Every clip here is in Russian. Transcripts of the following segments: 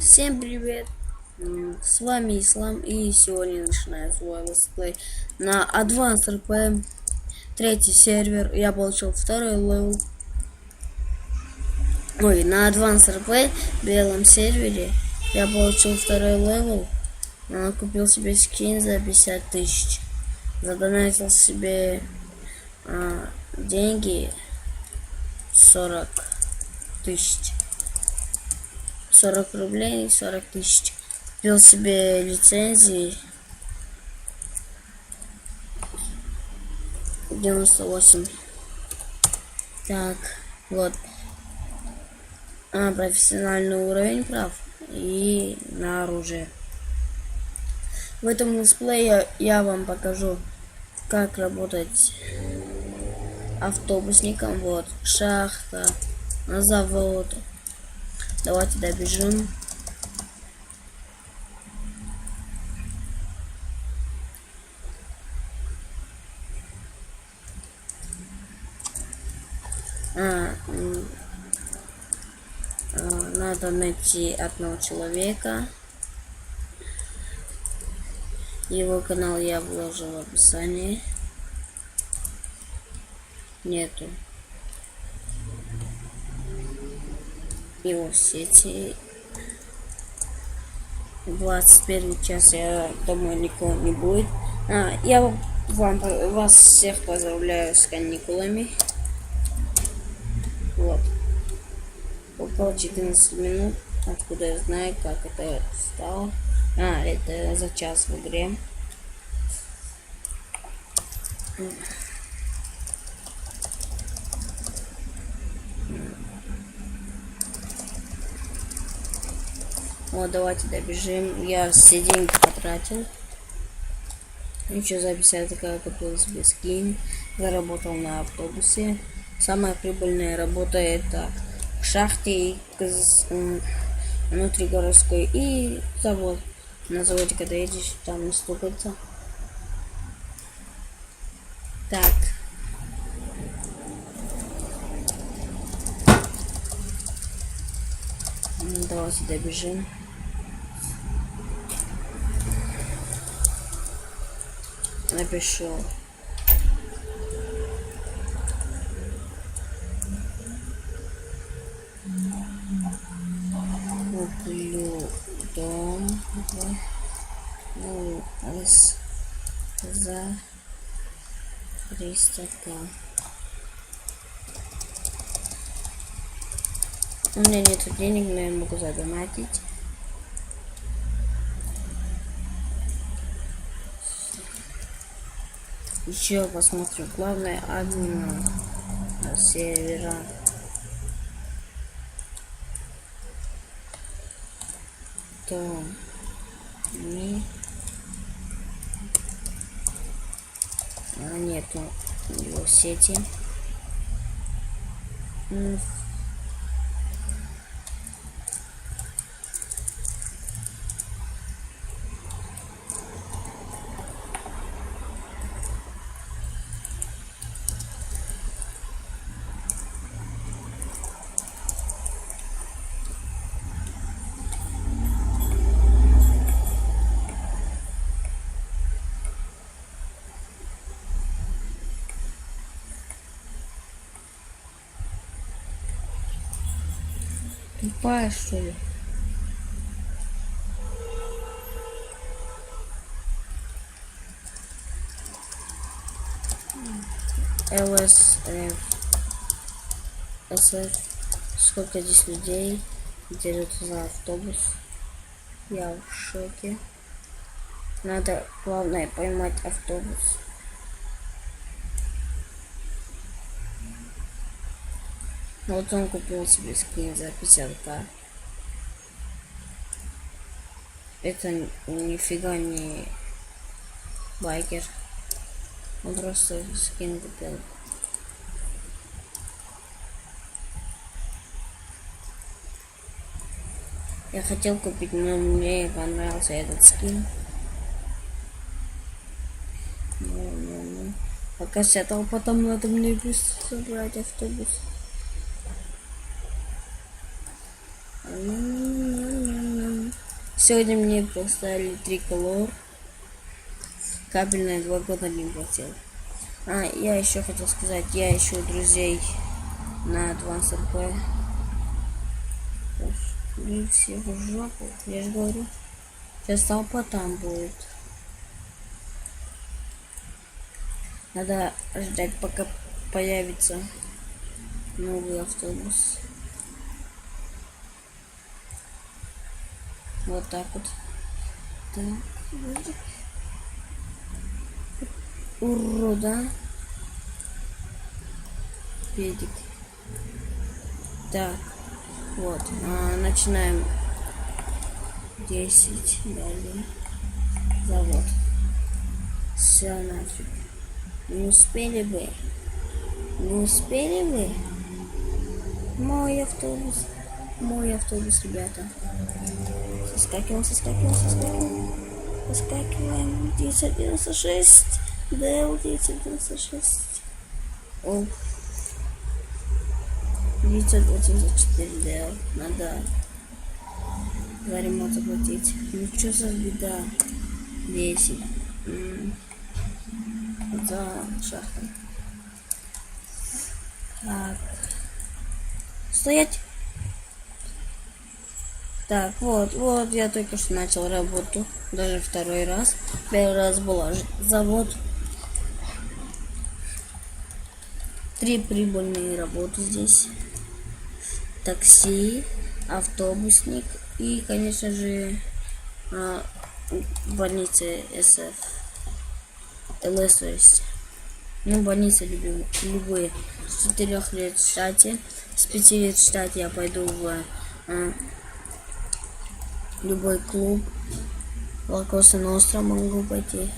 Всем привет! С вами Ислам и сегодня начинаю свой летсплей на Advanced RP третий сервер. Я получил второй левел. Ой, на Advanced RP белом сервере я получил второй левел. А, Купил себе скин за 50 тысяч. Задонатил себе а, деньги 40 тысяч. 40 рублей, 40 тысяч. Купил себе лицензии. 98. Так, вот. А, профессиональный уровень прав. И на оружие. В этом летсплее я вам покажу, как работать автобусником. Вот, шахта, на завод. Давайте добежим. А, а, надо найти одного человека. Его канал я вложил в описании. Нету. Его сети. 21 час, я думаю, никого не будет. А, я вам, вас всех поздравляю с каникулами. Вот. Около 14 минут. Откуда я знаю, как это стало. А, это за час в игре. Вот, давайте добежим. Я все деньги потратил. Ничего, запись я такая купил себе скин. Заработал на автобусе. Самая прибыльная работа это в шахте и внутригородской и завод. На заводе, когда едешь, там не стукается. Так. Давайте добежим. Напишу. Куплю дом в УС за 300 к. У меня нет денег, но я могу задонатить. Еще посмотрю. Главное админа сервера. То не а, нету его сети. Ли? ЛСФ. СФ. Сколько здесь людей дерутся за автобус? Я в шоке. Надо, главное, поймать автобус. Вот он купил себе скин за 50к. Это нифига не байкер. Он просто скин купил. Я хотел купить, но мне понравился этот скин. Ну-ну-ну. Пока сятал, потом надо мне быстро собрать автобус. Сегодня мне поставили триколор. Кабельное два года не платил. А, я еще хотел сказать, я ищу друзей на Advance RP. Блин, все в жопу, я же говорю. Сейчас толпа там будет. Надо ждать, пока появится новый автобус. Вот так вот. Так. Урода. Педик. Так. Вот. А, начинаем. 10. Далее. Завод. Все нафиг. Не успели бы. Не успели бы. Мой автобус. Мой автобус, ребята. Соскакиваем, соскакиваем, соскакиваем. Соскакиваем. 996. Дэл 996. О. 984 Дэл. Надо за ремонт заплатить. Ну что за беда? 10. М. За шахту. Так. Стоять. Так, вот, вот я только что начал работу. Даже второй раз. Первый раз был аж завод. Три прибыльные работы здесь. Такси, автобусник и, конечно же, а, больница СФ. ЛС, то есть. Ну, больницы любим, любые. С четырех лет в штате. С пяти лет в штате я пойду в а, любой клуб. Лакоса Ностра могу пойти.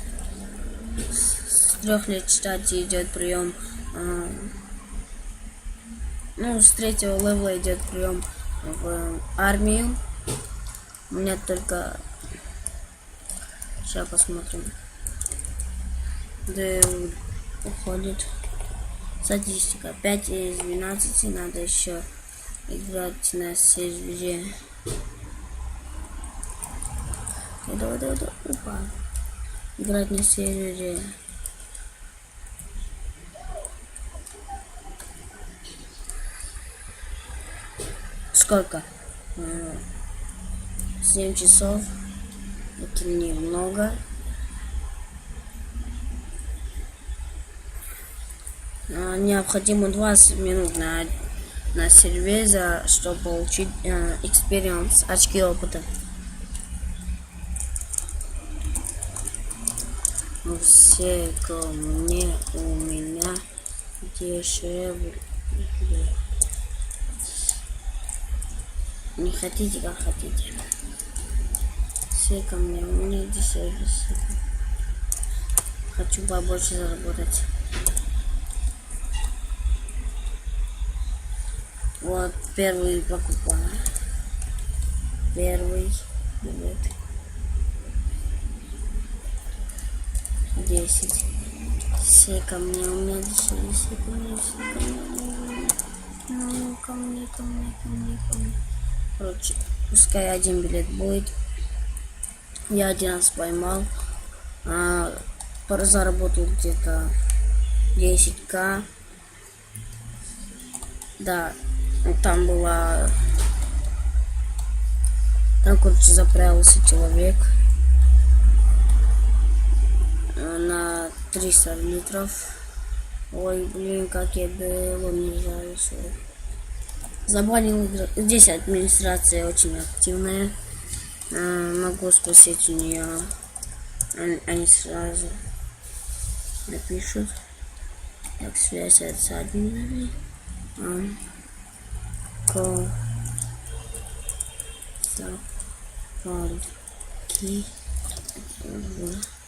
С трех лет в штате идет прием. а, ну, с третьего левела идет прием в армию. У меня только... Сейчас посмотрим. Да уходит. Статистика. 5 из 12. Надо еще играть на сервере. Давай, давай, давай. Опа. Играть на сервере. Сколько? 7 часов. Это немного. А, Необходимо 20 минут на, на сервезе, чтобы получить э, experience, очки опыта. Все ко мне у меня дешевле. Не хотите, как хотите. Все ко мне, у меня дешевле. Хочу побольше заработать. Вот первый покупаю. Первый. Десять. Все ко мне, у меня дешевле, все ко мне, все ко мне. Ну, ко мне, ко мне, ко мне, ко мне. Короче, пускай один билет будет. Я один раз поймал. А, заработал где-то 10к. Да, там была... Там, короче, заправился человек на 300 литров. Ой, блин, как я был, не знаю, что. Забанил игру. Здесь администрация очень активная. А, могу спросить у нее. Они, сразу напишут. Как связь с админами. А, ко- запарки в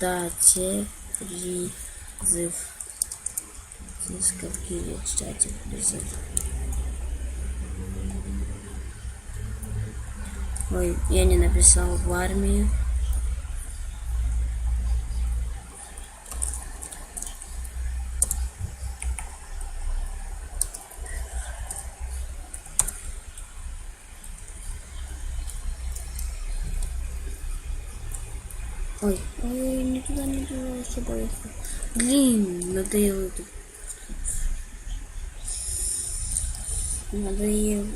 штате призыв. Со скольки лет в призыв? Ой, я не написал в армии. Ой, ой, не туда, не туда, что поехал. Блин, надоело это. Надоело.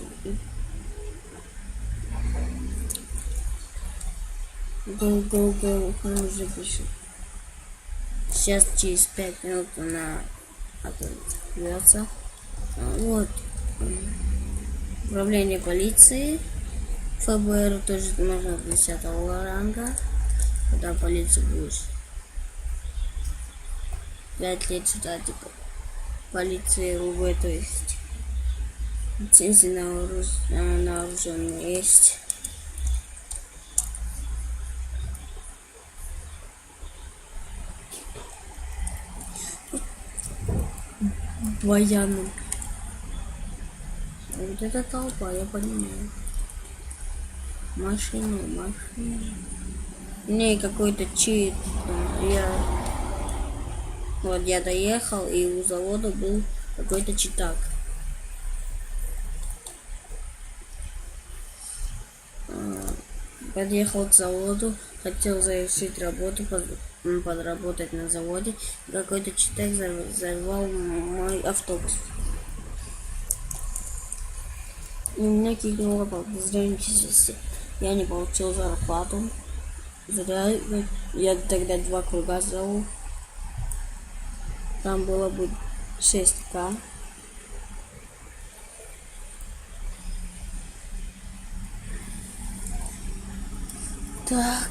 Go, go. Он уже пишет. Сейчас через пять минут она откроется. А, Вот. Управление полиции. ФБР тоже можно 10 ранга. Когда полиция будет 5 лет сюда, типа, полиции РУВ, то есть лицензии на, вооружение на вооружение есть. Военным. Вот это толпа, я понимаю. Машины, машины. Не, какой-то чит. Я... Вот я доехал, и у завода был какой-то читак. А, Подъехал к заводу, хотел завершить работу, подработать на заводе. Какой-то читак взор- взорвал мой автобус. И меня кинуло по безразличности. Я не получил зарплату. Я- я тогда два круга сделал. Там было бы 6к. Так.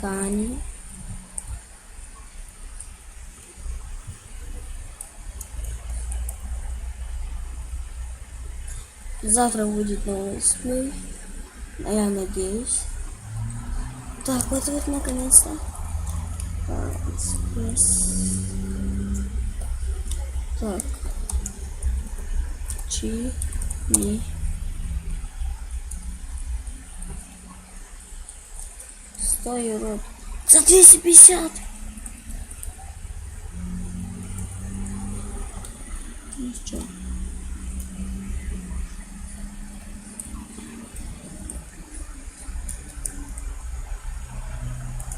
Кани. Завтра будет новый сплей. Я надеюсь. Так, вот вот наконец-то. Так. Чи. Ни. Стой, урод. За 250. Ну что?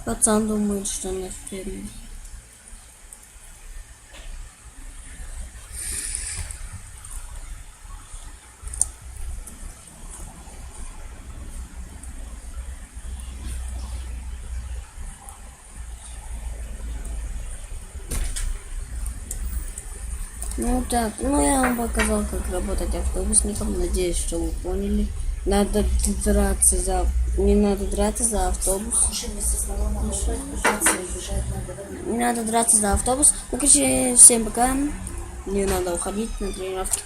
Пацан думает, что на стриме. Ну так, ну я вам показал, как работать автобусником. Надеюсь, что вы поняли. Надо драться за... Не надо драться за автобус. Не надо драться за автобус. Ну, короче, всем пока. Мне надо уходить на тренировки.